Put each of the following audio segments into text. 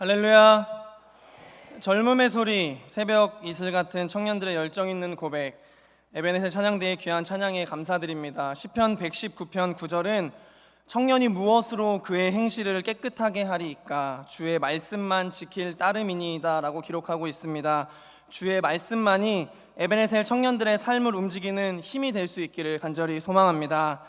할렐루야. 젊음의 소리, 새벽 이슬 같은 청년들의 열정 있는 고백. 에베네셀 찬양대의 귀한 찬양에 감사드립니다. 시편 119편 9절은 청년이 무엇으로 그의 행실을 깨끗하게 하리이까 주의 말씀만 지킬 따름이니이다라고 기록하고 있습니다. 주의 말씀만이 에베네셀 청년들의 삶을 움직이는 힘이 될 수 있기를 간절히 소망합니다.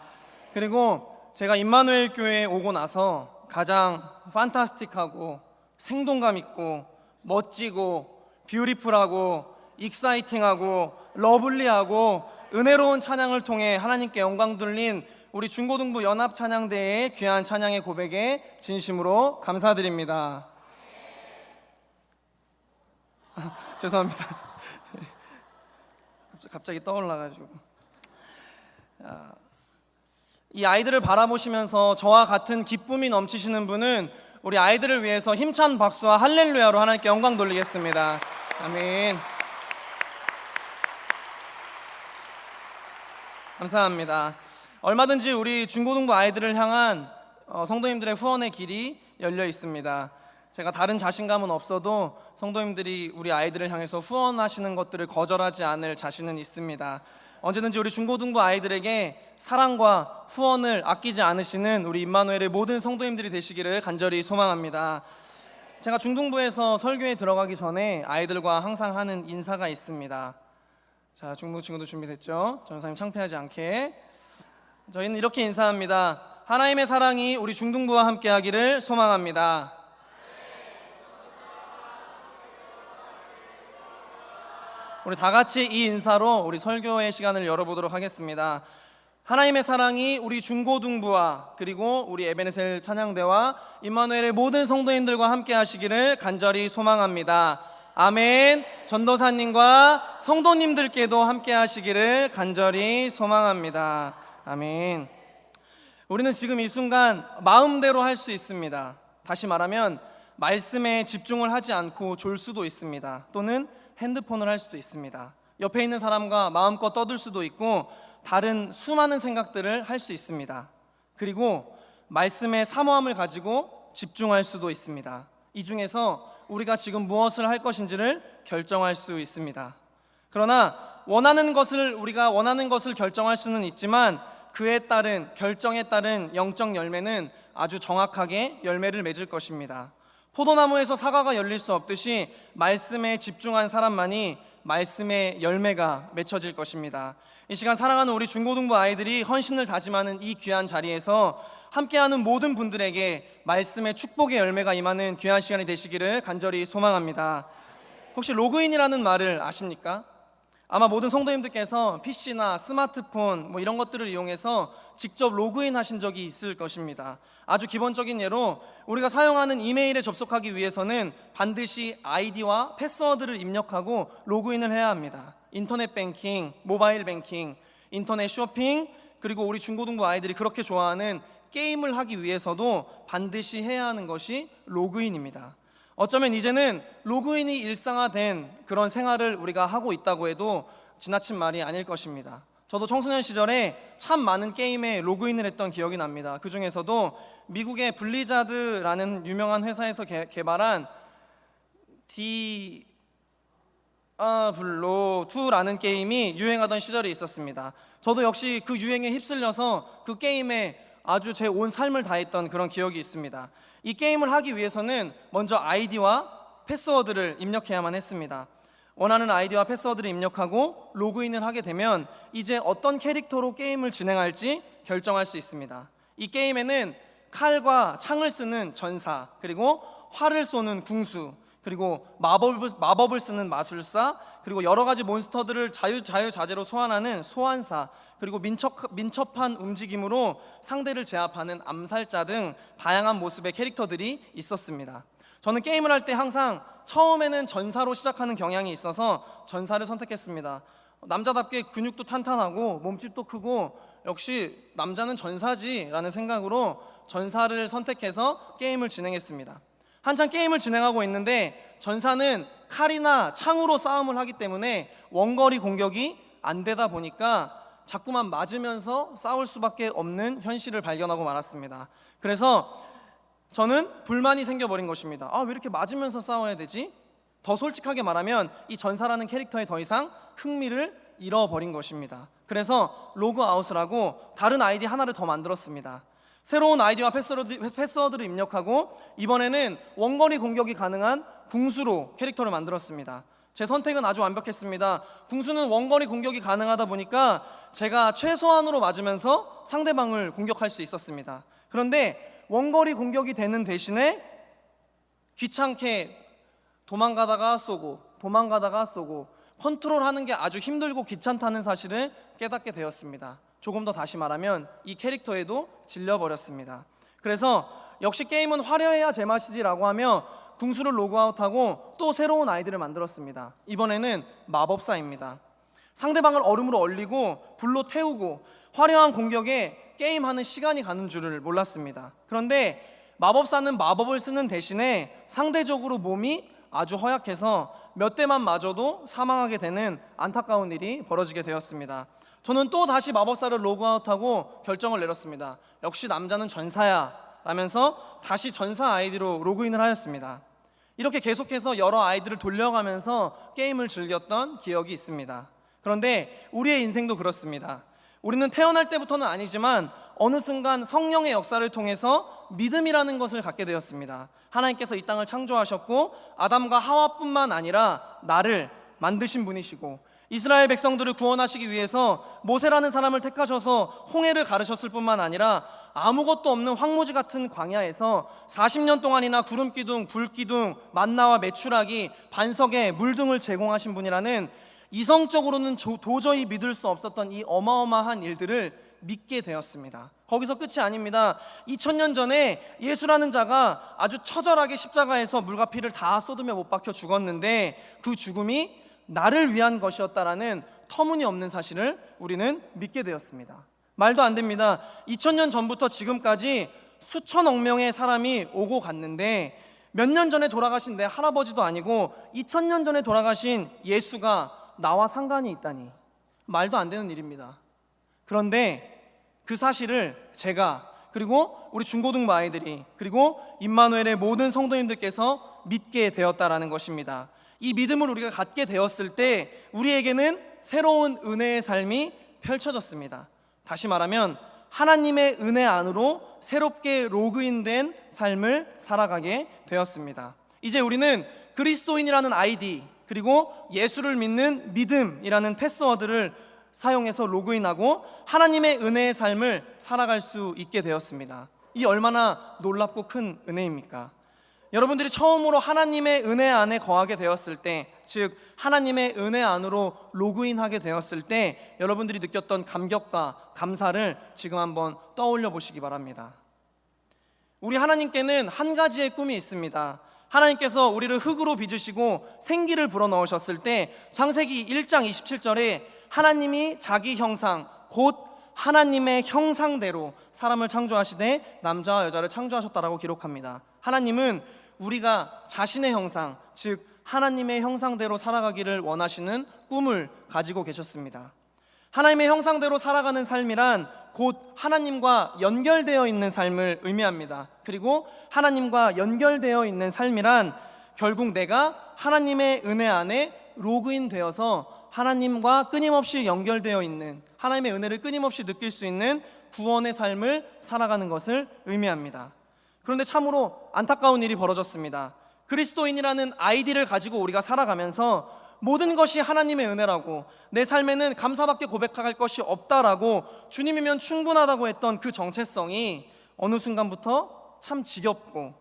그리고 제가 임마누엘 교회에 오고 나서 가장 판타스틱하고 생동감 있고 멋지고 뷰티풀하고 익사이팅하고 러블리하고 은혜로운 찬양을 통해 하나님께 영광 돌린 우리 중고등부 연합 찬양대의 귀한 찬양의 고백에 진심으로 감사드립니다. 죄송합니다. 갑자기 떠올라가지고. 이 아이들을 바라보시면서 저와 같은 기쁨이 넘치시는 분은 우리 아이들을 위해서 힘찬 박수와 할렐루야로 하나님께 영광 돌리겠습니다. 아멘. 감사합니다. 얼마든지 우리 중고등부 아이들을 향한 어, 성도님들의 후원의 길이 열려 있습니다. 제가 다른 자신감은 없어도 성도님들이 우리 아이들을 향해서 후원하시는 것들을 거절하지 않을 자신은 있습니다. 언제든지 우리 중고등부 아이들에게 사랑과 후원을 아끼지 않으시는 우리 임마누엘의 모든 성도님들이 되시기를 간절히 소망합니다. 제가 중등부에서 설교에 들어가기 전에 아이들과 항상 하는 인사가 있습니다. 자, 중등부 친구들 준비됐죠? 전사님 창피하지 않게. 저희는 이렇게 인사합니다. 하나님의 사랑이 우리 중등부와 함께 하기를 소망합니다. 우리 다 같이 이 인사로 우리 설교의 시간을 열어보도록 하겠습니다. 하나님의 사랑이 우리 중고등부와 그리고 우리 에베네셀 찬양대와 임마누엘의 모든 성도님들과 함께 하시기를 간절히 소망합니다. 아멘. 전도사님과 성도님들께도 함께 하시기를 간절히 소망합니다. 아멘. 우리는 지금 이 순간 마음대로 할 수 있습니다. 다시 말하면 말씀에 집중을 하지 않고 졸 수도 있습니다. 또는 핸드폰을 할 수도 있습니다. 옆에 있는 사람과 마음껏 떠들 수도 있고 다른 수많은 생각들을 할 수 있습니다. 그리고 말씀의 사모함을 가지고 집중할 수도 있습니다. 이 중에서 우리가 지금 무엇을 할 것인지를 결정할 수 있습니다. 그러나 원하는 것을 우리가 원하는 것을 결정할 수는 있지만 그에 따른 결정에 따른 영적 열매는 아주 정확하게 열매를 맺을 것입니다. 포도나무에서 사과가 열릴 수 없듯이 말씀에 집중한 사람만이 말씀의 열매가 맺혀질 것입니다. 이 시간 사랑하는 우리 중고등부 아이들이 헌신을 다짐하는 이 귀한 자리에서 함께하는 모든 분들에게 말씀의 축복의 열매가 임하는 귀한 시간이 되시기를 간절히 소망합니다. 혹시 로그인이라는 말을 아십니까? 아마 모든 성도님들께서 PC나 스마트폰 뭐 이런 것들을 이용해서 직접 로그인 하신 적이 있을 것입니다. 아주 기본적인 예로 우리가 사용하는 이메일에 접속하기 위해서는 반드시 아이디와 패스워드를 입력하고 로그인을 해야 합니다. 인터넷 뱅킹, 모바일 뱅킹, 인터넷 쇼핑, 그리고 우리 중고등부 아이들이 그렇게 좋아하는 게임을 하기 위해서도 반드시 해야 하는 것이 로그인입니다. 어쩌면 이제는 로그인이 일상화된 그런 생활을 우리가 하고 있다고 해도 지나친 말이 아닐 것입니다. 저도 청소년 시절에 참 많은 게임에 로그인을 했던 기억이 납니다. 그 중에서도 미국의 블리자드라는 유명한 회사에서 개, 개발한 디 아블로 2라는 게임이 유행하던 시절이 있었습니다. 저도 역시 그 유행에 휩쓸려서 그 게임에 아주 제 온 삶을 다했던 그런 기억이 있습니다. 이 게임을 하기 위해서는 먼저 아이디와 패스워드를 입력해야만 했습니다. 원하는 아이디와 패스워드를 입력하고 로그인을 하게 되면 이제 어떤 캐릭터로 게임을 진행할지 결정할 수 있습니다. 이 게임에는 칼과 창을 쓰는 전사, 그리고 활을 쏘는 궁수, 그리고 마법을, 마법을 쓰는 마술사, 그리고 여러 가지 몬스터들을 자유자유자재로 소환하는 소환사, 그리고 민첩, 민첩한 움직임으로 상대를 제압하는 암살자 등 다양한 모습의 캐릭터들이 있었습니다. 저는 게임을 할 때 항상 처음에는 전사로 시작하는 경향이 있어서 전사를 선택했습니다. 남자답게 근육도 탄탄하고 몸집도 크고 역시 남자는 전사지라는 생각으로 전사를 선택해서 게임을 진행했습니다. 한창 게임을 진행하고 있는데 전사는 칼이나 창으로 싸움을 하기 때문에 원거리 공격이 안 되다 보니까 자꾸만 맞으면서 싸울 수밖에 없는 현실을 발견하고 말았습니다. 그래서 저는 불만이 생겨버린 것입니다. 아, 왜 이렇게 맞으면서 싸워야 되지? 더 솔직하게 말하면 이 전사라는 캐릭터에 더 이상 흥미를 잃어버린 것입니다. 그래서 로그아웃을 하고 다른 아이디 하나를 더 만들었습니다. 새로운 아이디와 패스워드, 패스워드를 입력하고 이번에는 원거리 공격이 가능한 궁수로 캐릭터를 만들었습니다. 제 선택은 아주 완벽했습니다. 궁수는 원거리 공격이 가능하다 보니까 제가 최소한으로 맞으면서 상대방을 공격할 수 있었습니다. 그런데 원거리 공격이 되는 대신에 귀찮게 도망가다가 쏘고 도망가다가 쏘고 컨트롤하는 게 아주 힘들고 귀찮다는 사실을 깨닫게 되었습니다. 조금 더 다시 말하면 이 캐릭터에도 질려버렸습니다. 그래서 역시 게임은 화려해야 제맛이지라고 하며 궁수를 로그아웃하고 또 새로운 아이디를 만들었습니다. 이번에는 마법사입니다. 상대방을 얼음으로 얼리고 불로 태우고 화려한 공격에 게임하는 시간이 가는 줄을 몰랐습니다. 그런데 마법사는 마법을 쓰는 대신에 상대적으로 몸이 아주 허약해서 몇 대만 맞아도 사망하게 되는 안타까운 일이 벌어지게 되었습니다. 저는 또 다시 마법사를 로그아웃하고 결정을 내렸습니다. 역시 남자는 전사야 라면서 다시 전사 아이디로 로그인을 하였습니다. 이렇게 계속해서 여러 아이들을 돌려가면서 게임을 즐겼던 기억이 있습니다. 그런데 우리의 인생도 그렇습니다. 우리는 태어날 때부터는 아니지만 어느 순간 성령의 역사를 통해서 믿음이라는 것을 갖게 되었습니다. 하나님께서 이 땅을 창조하셨고 아담과 하와뿐만 아니라 나를 만드신 분이시고 이스라엘 백성들을 구원하시기 위해서 모세라는 사람을 택하셔서 홍해를 가르셨을 뿐만 아니라 아무것도 없는 황무지 같은 광야에서 40년 동안이나 구름 기둥, 불 기둥, 만나와 메추라기, 반석에 물 등을 제공하신 분이라는 이성적으로는 조- 도저히 믿을 수 없었던 이 어마어마한 일들을 믿게 되었습니다. 거기서 끝이 아닙니다. 2000년 전에 예수라는 자가 아주 처절하게 십자가에서 물과 피를 다 쏟으며 못 박혀 죽었는데 그 죽음이 나를 위한 것이었다라는 터무니없는 사실을 우리는 믿게 되었습니다. 말도 안 됩니다. 2000년 전부터 지금까지 수천억 명의 사람이 오고 갔는데 몇 년 전에 돌아가신 내 할아버지도 아니고 2000년 전에 돌아가신 예수가 나와 상관이 있다니 말도 안 되는 일입니다. 그런데 그 사실을 제가 그리고 우리 중고등부 아이들이 그리고 임마누엘의 모든 성도님들께서 믿게 되었다라는 것입니다. 이 믿음을 우리가 갖게 되었을 때 우리에게는 새로운 은혜의 삶이 펼쳐졌습니다. 다시 말하면 하나님의 은혜 안으로 새롭게 로그인된 삶을 살아가게 되었습니다. 이제 우리는 그리스도인이라는 아이디 그리고 예수를 믿는 믿음이라는 패스워드를 사용해서 로그인하고 하나님의 은혜의 삶을 살아갈 수 있게 되었습니다. 이 얼마나 놀랍고 큰 은혜입니까? 여러분들이 처음으로 하나님의 은혜 안에 거하게 되었을 때, 즉 하나님의 은혜 안으로 로그인하게 되었을 때 여러분들이 느꼈던 감격과 감사를 지금 한번 떠올려 보시기 바랍니다. 우리 하나님께는 한 가지의 꿈이 있습니다. 하나님께서 우리를 흙으로 빚으시고 생기를 불어넣으셨을 때 창세기 1장 27절에 하나님이 자기 형상 곧 하나님의 형상대로 사람을 창조하시되 남자와 여자를 창조하셨다라고 기록합니다. 하나님은 우리가 자신의 형상 즉 하나님의 형상대로 살아가기를 원하시는 꿈을 가지고 계셨습니다. 하나님의 형상대로 살아가는 삶이란 곧 하나님과 연결되어 있는 삶을 의미합니다. 그리고 하나님과 연결되어 있는 삶이란 결국 내가 하나님의 은혜 안에 로그인 되어서 하나님과 끊임없이 연결되어 있는 하나님의 은혜를 끊임없이 느낄 수 있는 구원의 삶을 살아가는 것을 의미합니다. 그런데 참으로 안타까운 일이 벌어졌습니다. 그리스도인이라는 아이디를 가지고 우리가 살아가면서 모든 것이 하나님의 은혜라고 내 삶에는 감사밖에 고백할 것이 없다라고 주님이면 충분하다고 했던 그 정체성이 어느 순간부터 참 지겹고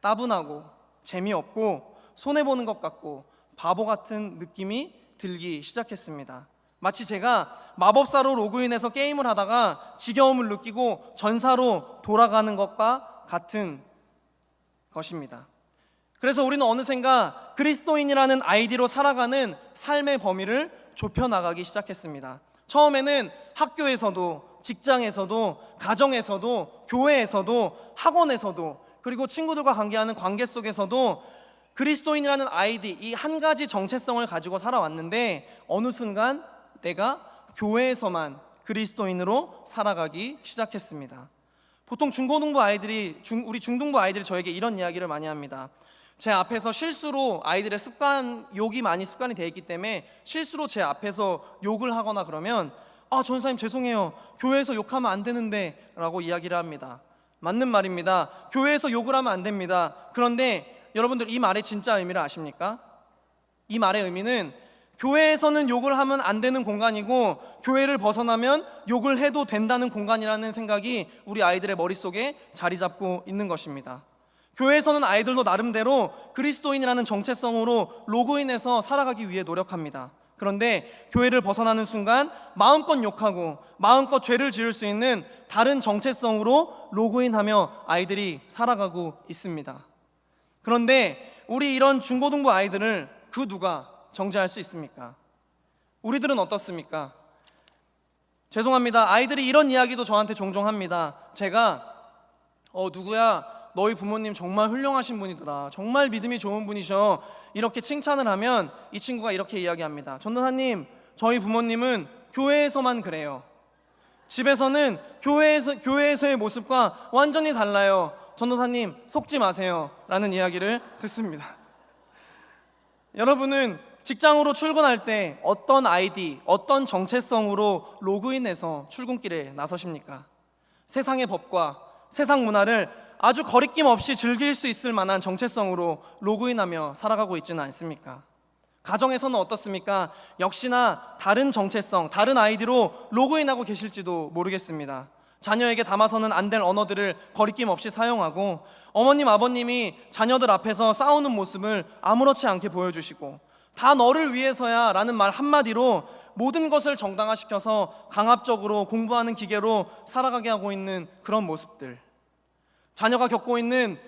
따분하고 재미없고 손해 보는 것 같고 바보 같은 느낌이 들기 시작했습니다. 마치 제가 마법사로 로그인해서 게임을 하다가 지겨움을 느끼고 전사로 돌아가는 것과 같은 것입니다. 그래서 우리는 어느샌가 그리스도인이라는 아이디로 살아가는 삶의 범위를 좁혀 나가기 시작했습니다. 처음에는 학교에서도 직장에서도 가정에서도 교회에서도 학원에서도 그리고 친구들과 관계하는 관계 속에서도 그리스도인이라는 아이디 이 한 가지 정체성을 가지고 살아왔는데 어느 순간 내가 교회에서만 그리스도인으로 살아가기 시작했습니다. 보통 중고등부 아이들이 중, 우리 중등부 아이들이 저에게 이런 이야기를 많이 합니다. 제 앞에서 실수로 아이들의 습관 욕이 많이 습관이 돼 있기 때문에 실수로 제 앞에서 욕을 하거나 그러면 아 전사님 죄송해요 교회에서 욕하면 안 되는데라고 이야기를 합니다. 맞는 말입니다. 교회에서 욕을 하면 안 됩니다. 그런데 여러분들 이 말의 진짜 의미를 아십니까? 이 말의 의미는 교회에서는 욕을 하면 안 되는 공간이고 교회를 벗어나면 욕을 해도 된다는 공간이라는 생각이 우리 아이들의 머릿속에 자리 잡고 있는 것입니다. 교회에서는 아이들도 나름대로 그리스도인이라는 정체성으로 로그인해서 살아가기 위해 노력합니다. 그런데 교회를 벗어나는 순간 마음껏 욕하고 마음껏 죄를 지을 수 있는 다른 정체성으로 로그인하며 아이들이 살아가고 있습니다. 그런데 우리 이런 중고등부 아이들을 그 누가 정죄할 수 있습니까? 우리들은 어떻습니까? 죄송합니다. 아이들이 이런 이야기도 저한테 종종 합니다. 제가 어 누구야 너희 부모님 정말 훌륭하신 분이더라. 정말 믿음이 좋은 분이셔. 이렇게 칭찬을 하면 이 친구가 이렇게 이야기합니다. 전도사님, 저희 부모님은 교회에서만 그래요. 집에서는 교회에서 교회에서의 모습과 완전히 달라요. 전도사님 속지 마세요 라는 이야기를 듣습니다. 여러분은 직장으로 출근할 때 어떤 아이디, 어떤 정체성으로 로그인해서 출근길에 나서십니까? 세상의 법과 세상 문화를 아주 거리낌 없이 즐길 수 있을 만한 정체성으로 로그인하며 살아가고 있지는 않습니까? 가정에서는 어떻습니까? 역시나 다른 정체성, 다른 아이디로 로그인하고 계실지도 모르겠습니다. 자녀에게 담아서는 안 될 언어들을 거리낌 없이 사용하고 어머님, 아버님이 자녀들 앞에서 싸우는 모습을 아무렇지 않게 보여주시고 다 너를 위해서야 라는 말 한마디로 모든 것을 정당화시켜서 강압적으로 공부하는 기계로 살아가게 하고 있는 그런 모습들. 자녀가 겪고 있는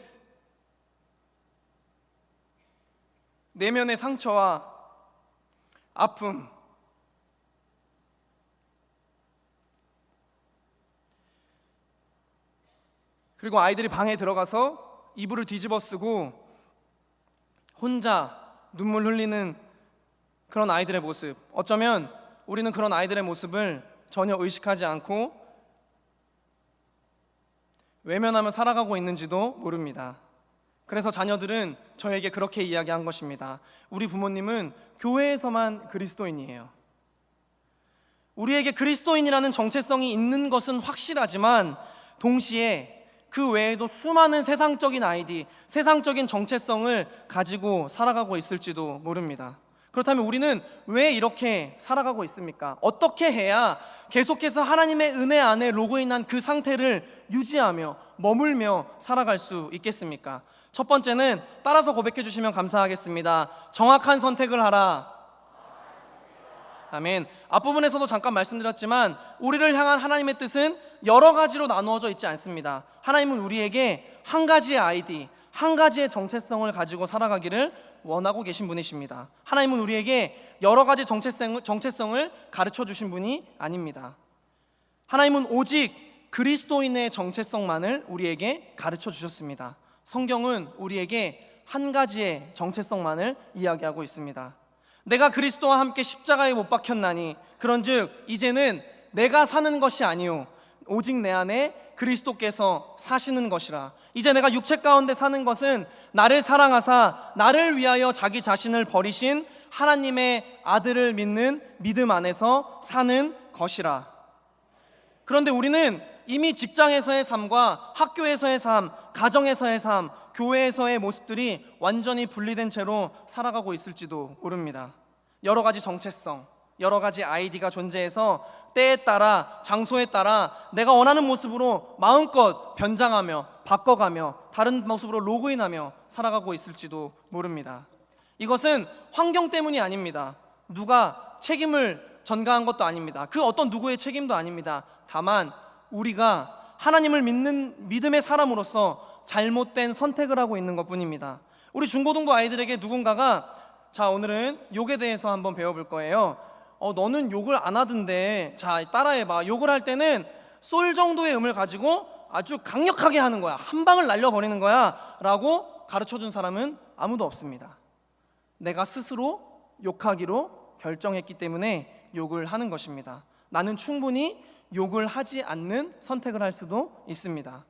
내면의 상처와 아픔, 그리고 아이들이 방에 들어가서 이불을 뒤집어 쓰고 혼자 눈물 흘리는 그런 아이들의 모습. 어쩌면 우리는 그런 아이들의 모습을 전혀 의식하지 않고 외면하며 살아가고 있는지도 모릅니다. 그래서 자녀들은 저에게 그렇게 이야기한 것입니다. 우리 부모님은 교회에서만 그리스도인이에요. 우리에게 그리스도인이라는 정체성이 있는 것은 확실하지만 동시에 그 외에도 수많은 세상적인 아이디, 세상적인 정체성을 가지고 살아가고 있을지도 모릅니다. 그렇다면 우리는 왜 이렇게 살아가고 있습니까? 어떻게 해야 계속해서 하나님의 은혜 안에 로그인한 그 상태를 유지하며 머물며 살아갈 수 있겠습니까? 첫 번째는 따라서 고백해 주시면 감사하겠습니다. 정확한 선택을 하라. 아멘. 앞부분에서도 잠깐 말씀드렸지만 우리를 향한 하나님의 뜻은 여러 가지로 나누어져 있지 않습니다. 하나님은 우리에게 한 가지의 아이디, 한 가지의 정체성을 가지고 살아가기를 원하고 계신 분이십니다. 하나님은 우리에게 여러 가지 정체성, 정체성을 가르쳐 주신 분이 아닙니다. 하나님은 오직 그리스도인의 정체성만을 우리에게 가르쳐 주셨습니다. 성경은 우리에게 한 가지의 정체성만을 이야기하고 있습니다. 내가 그리스도와 함께 십자가에 못 박혔나니 그런즉 이제는 내가 사는 것이 아니요 오직 내 안에 그리스도께서 사시는 것이라. 이제 내가 육체 가운데 사는 것은 나를 사랑하사 나를 위하여 자기 자신을 버리신 하나님의 아들을 믿는 믿음 안에서 사는 것이라. 그런데 우리는 이미 직장에서의 삶과 학교에서의 삶, 가정에서의 삶, 교회에서의 모습들이 완전히 분리된 채로 살아가고 있을지도 모릅니다. 여러 가지 정체성, 여러 가지 아이디가 존재해서 때에 따라 장소에 따라 내가 원하는 모습으로 마음껏 변장하며 바꿔가며 다른 모습으로 로그인하며 살아가고 있을지도 모릅니다. 이것은 환경 때문이 아닙니다. 누가 책임을 전가한 것도 아닙니다. 그 어떤 누구의 책임도 아닙니다. 다만 우리가 하나님을 믿는 믿음의 사람으로서 잘못된 선택을 하고 있는 것뿐입니다. 우리 중고등부 아이들에게 누군가가 자 오늘은 욕에 대해서 한번 배워볼 거예요. 어 너는 욕을 안 하던데 자 따라해봐. 욕을 할 때는 쏠 정도의 음을 가지고 아주 강력하게 하는 거야. 한 방을 날려버리는 거야.라고 가르쳐준 사람은 아무도 없습니다. 내가 스스로 욕하기로 결정했기 때문에 욕을 하는 것입니다. 나는 충분히 욕을 하지 않는 선택을 할 수도 있습니다.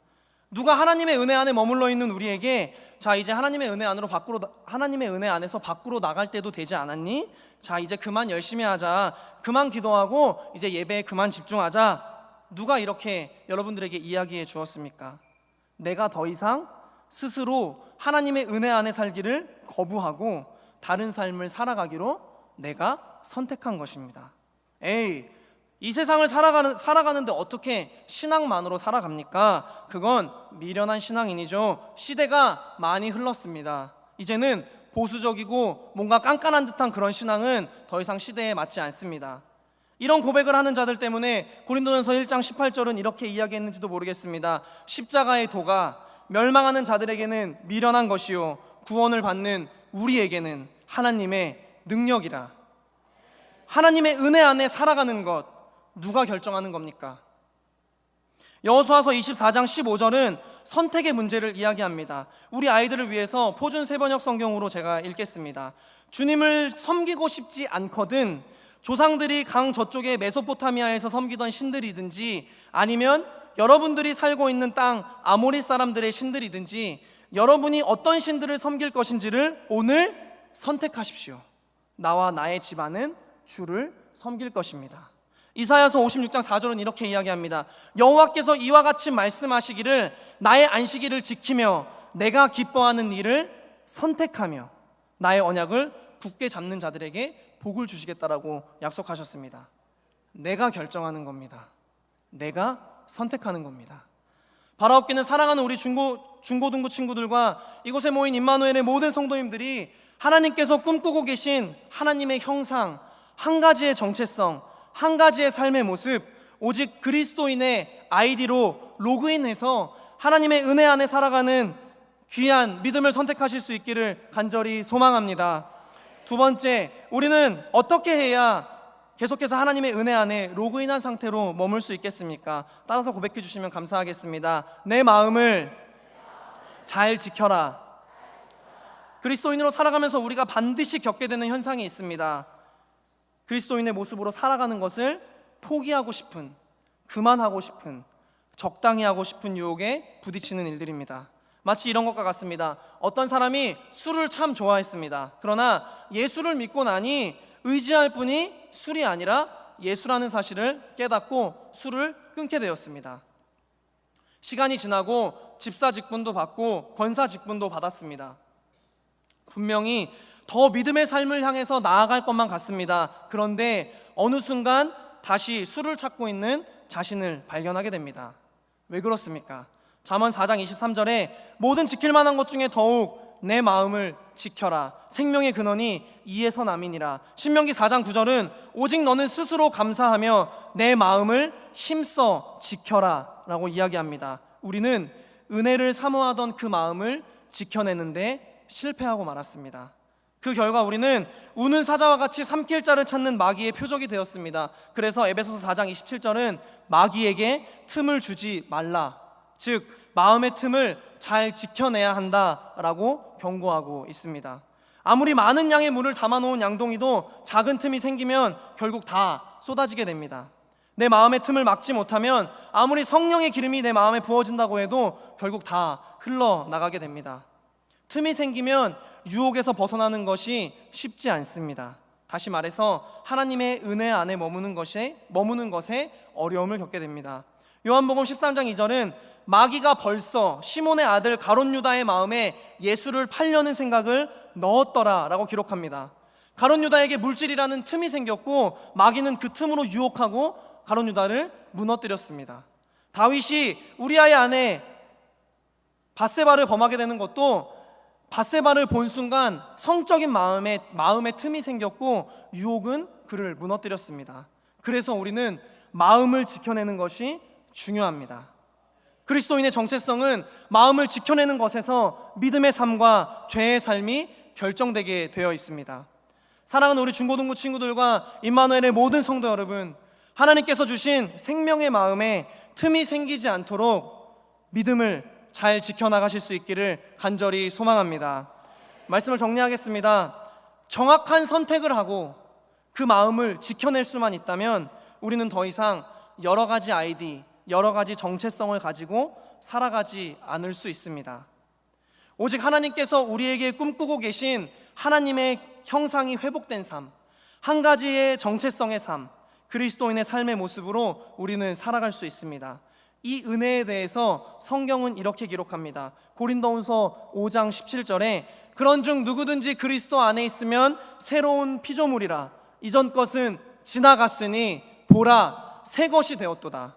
누가 하나님의 은혜 안에 머물러 있는 우리에게 자 이제 하나님의 은혜 안으로 밖으로 나- 하나님의 은혜 안에서 밖으로 나갈 때도 되지 않았니? 자 이제 그만 열심히 하자. 그만 기도하고 이제 예배에 그만 집중하자. 누가 이렇게 여러분들에게 이야기해 주었습니까? 내가 더 이상 스스로 하나님의 은혜 안에 살기를 거부하고 다른 삶을 살아가기로 내가 선택한 것입니다. 에이, 이 세상을 살아가는 살아가는데 어떻게 신앙만으로 살아갑니까? 그건 미련한 신앙인이죠. 시대가 많이 흘렀습니다. 이제는 보수적이고 뭔가 깐깐한 듯한 그런 신앙은 더 이상 시대에 맞지 않습니다. 이런 고백을 하는 자들 때문에 고린도전서 1장 18절은 이렇게 이야기했는지도 모르겠습니다. 십자가의 도가 멸망하는 자들에게는 미련한 것이요 구원을 받는 우리에게는 하나님의 능력이라. 하나님의 은혜 안에 살아가는 것 누가 결정하는 겁니까? 여호수아서 24장 15절은 선택의 문제를 이야기합니다. 우리 아이들을 위해서 포준 세번역 성경으로 제가 읽겠습니다. 주님을 섬기고 싶지 않거든 조상들이 강 저쪽의 메소포타미아에서 섬기던 신들이든지 아니면 여러분들이 살고 있는 땅 아모리 사람들의 신들이든지 여러분이 어떤 신들을 섬길 것인지를 오늘 선택하십시오. 나와 나의 집안은 주를 섬길 것입니다. 이사야서 56장 4절은 이렇게 이야기합니다. 여호와께서 이와 같이 말씀하시기를 나의 안식일을 지키며 내가 기뻐하는 일을 선택하며 나의 언약을 굳게 잡는 자들에게 복을 주시겠다라고 약속하셨습니다. 내가 결정하는 겁니다. 내가 선택하는 겁니다. 바라옵기는 사랑하는 우리 중고 중고등부 친구들과 이곳에 모인 임마누엘의 모든 성도님들이 하나님께서 꿈꾸고 계신 하나님의 형상, 한 가지의 정체성, 한 가지의 삶의 모습, 오직 그리스도인의 아이디로 로그인해서 하나님의 은혜 안에 살아가는 귀한 믿음을 선택하실 수 있기를 간절히 소망합니다. 두 번째, 우리는 어떻게 해야 계속해서 하나님의 은혜 안에 로그인한 상태로 머물 수 있겠습니까? 따라서 고백해 주시면 감사하겠습니다. 내 마음을 잘 지켜라. 그리스도인으로 살아가면서 우리가 반드시 겪게 되는 현상이 있습니다. 그리스도인의 모습으로 살아가는 것을 포기하고 싶은, 그만하고 싶은, 적당히 하고 싶은 유혹에 부딪히는 일들입니다. 마치 이런 것과 같습니다. 어떤 사람이 술을 참 좋아했습니다. 그러나 예수를 믿고 나니 의지할 분이 술이 아니라 예수라는 사실을 깨닫고 술을 끊게 되었습니다. 시간이 지나고 집사 직분도 받고 권사 직분도 받았습니다. 분명히 더 믿음의 삶을 향해서 나아갈 것만 같습니다. 그런데 어느 순간 다시 술을 찾고 있는 자신을 발견하게 됩니다. 왜 그렇습니까? 잠언 4장 23절에 모든 지킬 만한 것 중에 더욱 내 마음을 지켜라. 생명의 근원이 이에서 남이니라. 신명기 4장 9절은 오직 너는 스스로 감사하며 내 마음을 힘써 지켜라 라고 이야기합니다. 우리는 은혜를 사모하던 그 마음을 지켜내는데 실패하고 말았습니다. 그 결과 우리는 우는 사자와 같이 삼킬 자를 찾는 마귀의 표적이 되었습니다. 그래서 에베소서 4장 27절은 마귀에게 틈을 주지 말라. 즉 마음의 틈을 잘 지켜내야 한다라고 경고하고 있습니다. 아무리 많은 양의 물을 담아놓은 양동이도 작은 틈이 생기면 결국 다 쏟아지게 됩니다. 내 마음의 틈을 막지 못하면 아무리 성령의 기름이 내 마음에 부어진다고 해도 결국 다 흘러나가게 됩니다. 틈이 생기면 유혹에서 벗어나는 것이 쉽지 않습니다. 다시 말해서 하나님의 은혜 안에 머무는 것에 머무는 것에 어려움을 겪게 됩니다. 요한복음 13장 2절은 마귀가 벌써 시몬의 아들 가론 유다의 마음에 예수를 팔려는 생각을 넣었더라라고 기록합니다. 가론 유다에게 물질이라는 틈이 생겼고 마귀는 그 틈으로 유혹하고 가론 유다를 무너뜨렸습니다. 다윗이 우리아의 아내 바세바를 범하게 되는 것도 바세바를 본 순간 성적인 마음에 마음의 틈이 생겼고 유혹은 그를 무너뜨렸습니다. 그래서 우리는 마음을 지켜내는 것이 중요합니다. 그리스도인의 정체성은 마음을 지켜내는 것에서 믿음의 삶과 죄의 삶이 결정되게 되어 있습니다. 사랑하는 우리 중고등부 친구들과 임마누엘의 모든 성도 여러분, 하나님께서 주신 생명의 마음에 틈이 생기지 않도록 믿음을 잘 지켜나가실 수 있기를 간절히 소망합니다. 말씀을 정리하겠습니다. 정확한 선택을 하고 그 마음을 지켜낼 수만 있다면 우리는 더 이상 여러 가지 아이디, 여러 가지 정체성을 가지고 살아가지 않을 수 있습니다. 오직 하나님께서 우리에게 꿈꾸고 계신 하나님의 형상이 회복된 삶, 한 가지의 정체성의 삶, 그리스도인의 삶의 모습으로 우리는 살아갈 수 있습니다. 이 은혜에 대해서 성경은 이렇게 기록합니다. 고린도후서 5장 17절에 그런즉 누구든지 그리스도 안에 있으면 새로운 피조물이라 이전 것은 지나갔으니 보라 새 것이 되었도다.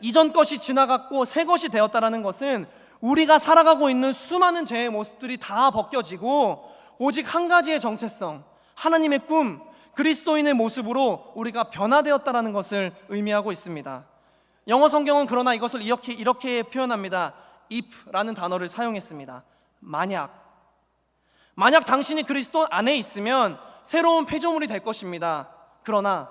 이전 것이 지나갔고 새 것이 되었다라는 것은 우리가 살아가고 있는 수많은 죄의 모습들이 다 벗겨지고 오직 한 가지의 정체성, 하나님의 꿈, 그리스도인의 모습으로 우리가 변화되었다라는 것을 의미하고 있습니다. 영어 성경은 그러나 이것을 이렇게 이렇게 표현합니다. if라는 단어를 사용했습니다. 만약 만약 당신이 그리스도 안에 있으면 새로운 피조물이 될 것입니다. 그러나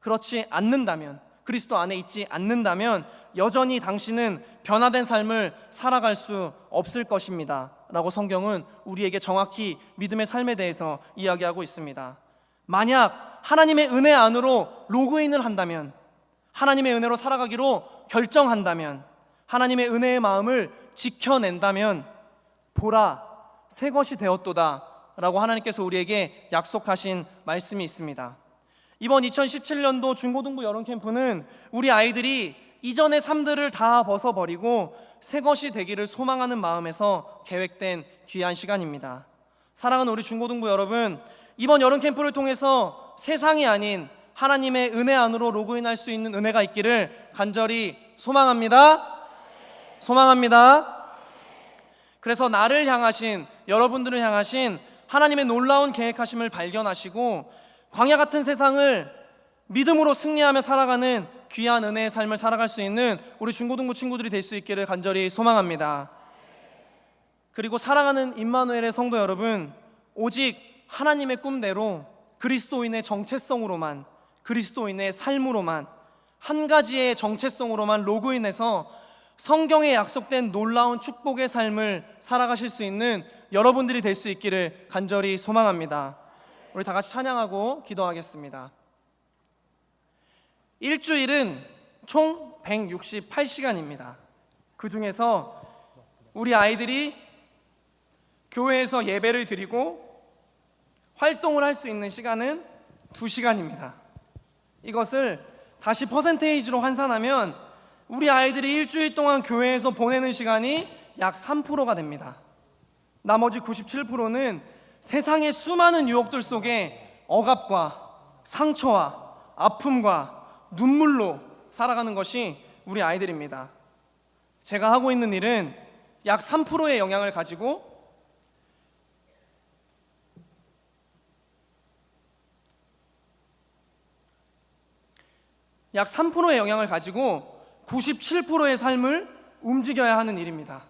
그렇지 않는다면 그리스도 안에 있지 않는다면 여전히 당신은 변화된 삶을 살아갈 수 없을 것입니다. 라고 성경은 우리에게 정확히 믿음의 삶에 대해서 이야기하고 있습니다. 만약 하나님의 은혜 안으로 로그인을 한다면 하나님의 은혜로 살아가기로 결정한다면 하나님의 은혜의 마음을 지켜낸다면 보라 새 것이 되었도다 라고 하나님께서 우리에게 약속하신 말씀이 있습니다. 이번 2017년도 중고등부 여름 캠프는 우리 아이들이 이전의 삶들을 다 벗어버리고 새 것이 되기를 소망하는 마음에서 계획된 귀한 시간입니다. 사랑하는 우리 중고등부 여러분, 이번 여름 캠프를 통해서 세상이 아닌 하나님의 은혜 안으로 로그인할 수 있는 은혜가 있기를 간절히 소망합니다. 소망합니다. 그래서 나를 향하신 여러분들을 향하신 하나님의 놀라운 계획하심을 발견하시고 광야 같은 세상을 믿음으로 승리하며 살아가는 귀한 은혜의 삶을 살아갈 수 있는 우리 중고등부 친구들이 될 수 있기를 간절히 소망합니다. 그리고 사랑하는 임마누엘의 성도 여러분, 오직 하나님의 꿈대로 그리스도인의 정체성으로만 그리스도인의 삶으로만 한 가지의 정체성으로만 로그인해서 성경에 약속된 놀라운 축복의 삶을 살아가실 수 있는 여러분들이 될 수 있기를 간절히 소망합니다. 우리 다 같이 찬양하고 기도하겠습니다. 일주일은 총 168시간입니다. 그 중에서 우리 아이들이 교회에서 예배를 드리고 활동을 할 수 있는 시간은 2시간입니다. 이것을 다시 퍼센테이지로 환산하면 우리 아이들이 일주일 동안 교회에서 보내는 시간이 약 3%가 됩니다. 나머지 97%는 세상의 수많은 유혹들 속에 억압과 상처와 아픔과 눈물로 살아가는 것이 우리 아이들입니다. 제가 하고 있는 일은 약 3%의 영향을 가지고 약 3%의 영향을 가지고 97%의 삶을 움직여야 하는 일입니다.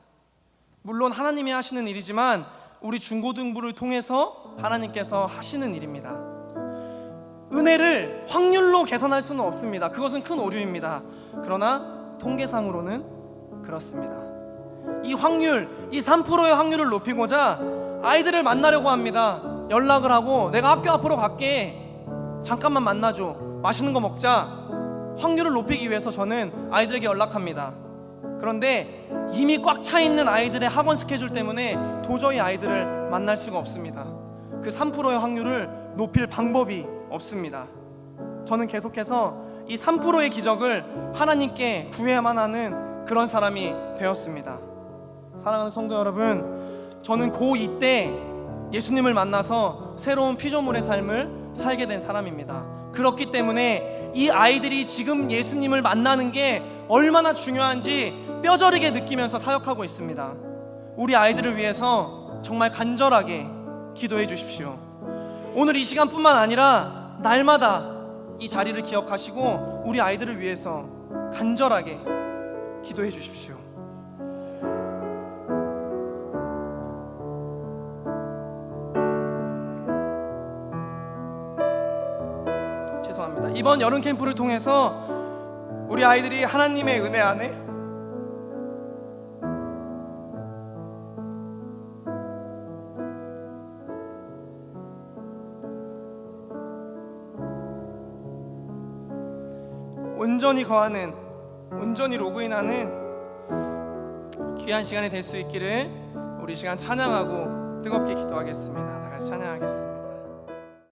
물론 하나님이 하시는 일이지만 우리 중고등부를 통해서 하나님께서 하시는 일입니다. 은혜를 확률로 계산할 수는 없습니다. 그것은 큰 오류입니다. 그러나 통계상으로는 그렇습니다. 이 확률, 이 3%의 확률을 높이고자 아이들을 만나려고 합니다. 연락을 하고 내가 학교 앞으로 갈게. 잠깐만 만나줘. 맛있는 거 먹자. 확률을 높이기 위해서 저는 아이들에게 연락합니다. 그런데 이미 꽉 차 있는 아이들의 학원 스케줄 때문에 도저히 아이들을 만날 수가 없습니다. 그 3%의 확률을 높일 방법이 없습니다. 저는 계속해서 이 3%의 기적을 하나님께 구해야만 하는 그런 사람이 되었습니다. 사랑하는 성도 여러분, 저는 고2 때 예수님을 만나서 새로운 피조물의 삶을 살게 된 사람입니다. 그렇기 때문에 이 아이들이 지금 예수님을 만나는 게 얼마나 중요한지 뼈저리게 느끼면서 사역하고 있습니다. 우리 아이들을 위해서 정말 간절하게 기도해 주십시오. 오늘 이 시간뿐만 아니라 날마다 이 자리를 기억하시고 우리 아이들을 위해서 간절하게 기도해 주십시오. 이번 여름 캠프를 통해서 우리 아이들이 하나님의 은혜 안에 온전히 거하는 온전히 로그인하는 귀한 시간이 될 수 있기를 우리 이 시간 찬양하고 뜨겁게 기도하겠습니다. 다 같이 찬양하겠습니다.